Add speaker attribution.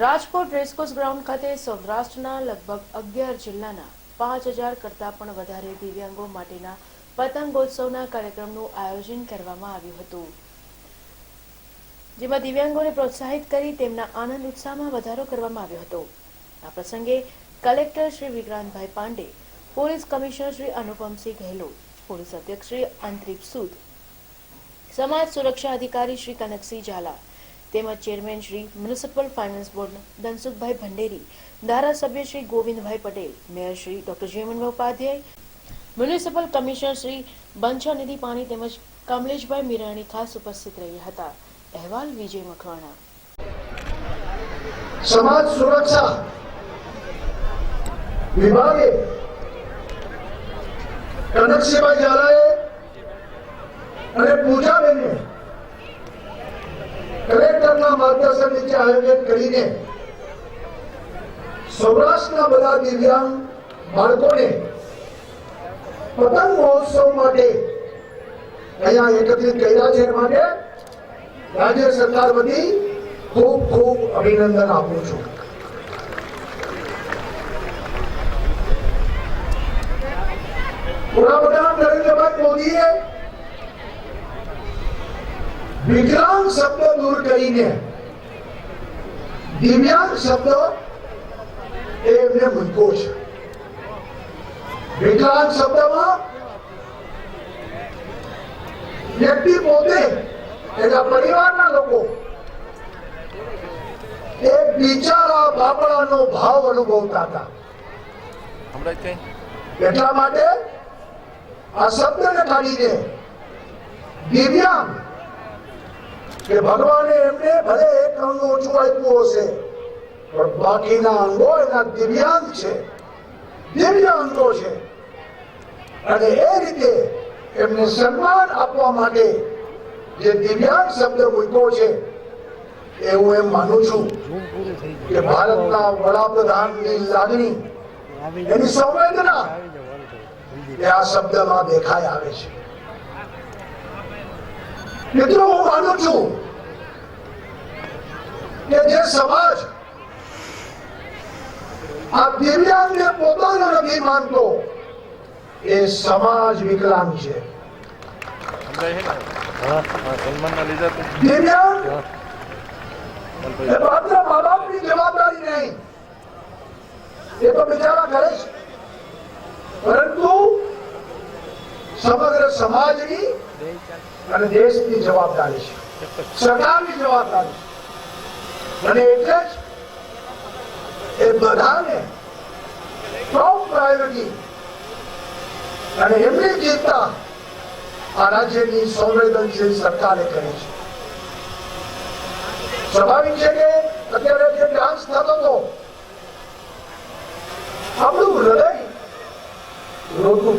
Speaker 1: Rajkot racecourse ground ખાતે સૌરાષ્ટ્રના લગભગ અગિયાર જિલ્લાના પાંચ હજાર કરતાં પણ વધારે દિવ્યાંગો માટેના પતંગોત્સવના કાર્યક્રમનું આયોજન કરવામાં આવ્યું હતું. જેમાં દિવ્યાંગોને પ્રોત્સાહિત કરી તેમના આનંદ ઉત્સાહમાં વધારો કરવામાં આવ્યો હતો. આ પ્રસંગે collector Shri Vikrantbhai Pandey, police commissioner Shri Anupamsingh Gahlot, police અધ્યક્ષ શ્રી અંતરીપ સૂદ, સમાજ સુરક્ષા અધિકારી શ્રી કનકસિંહ ઝાલા તેમજ chairman Shri municipal finance board Dhansukhbhai Bhanderi, ધારાસભ્ય Shri Govindbhai Patel, mayor Shri doctor Jayamanbhai Upadhyay, municipal commissioner Shri Banchhanidhi Pani તેમજ કમલેશભાઈ મીરાણી ખાસ ઉપસ્થિત રહ્યા હતા. અહેવાલ વિજય મકવાણા.
Speaker 2: સમાજ સુરક્ષા વિભાગે કનકસિંહભાઈ ઝાલાએ અને પૂજાબેને કલેક્ટરના માર્ગદર્શન નીચે આયોજન કરીને સૌરાષ્ટ્રના બધા દિવ્યાંગ બાળકોને પતંગ મહોત્સવ માટે અહીંયા એકત્રિત કર્યા છે માટે રાજ્ય સરકાર વતી ખૂબ ખૂબ અભિનંદન આપું છું. વડાપ્રધાન નરેન્દ્રભાઈ મોદીએ વિકલાંગ શબ્દ દૂર કરીને દિવ્યાંગ શબ્દ એ એમને મૂક્યો છે. વિકલાંગ શબ્દમાં વ્યક્તિ પોતે એના પરિવારના લોકો એ બિચારા બાપડાનો ભાવ અનુભવતા હતા. એટલા માટે આ શબ્દને કાઢીને દિવ્યાંગ કે ભગવાને એમને ભલે એક અંગ ઓછું આપ્યું હશે, પણ બાકીના અંગો એના દિવ્યાંગ છે, દિવ્ય અંગો છે. અને એ રીતે એમને સન્માન આપવા માટે જે દિવ્યાંગ શબ્દ મૂક્યો છે એ હું એમ માનું છું કે ભારતના વડાપ્રધાનની લાગણી, એની સંવેદના એ આ શબ્દમાં દેખાઈ આવે છે. મિત્રો, હું માનું છું કે જે સમાજ આ દિવ્યાંગને પોતાનો નથી માનતો, એ સમાજ વિકલાંગ છે. દિવ્યાંગ એ માત્ર મા જવાબદારી નહીં, એ તો બિચારા કરે છે પરંતુ સમાજની અને દેશની જવાબદારી છે. સરકારની જવાબદારી છે. અને એટલે જ એ બધાને ટોપ પ્રાયોરિટી અને એમની ચિંતા આ રાજ્યની સંવેદનશીલ સરકારે કરી છે. સ્વાભાવિક છે કે અત્યારે જે ડાન્સ થતો હતો, આપણું હૃદય રોતું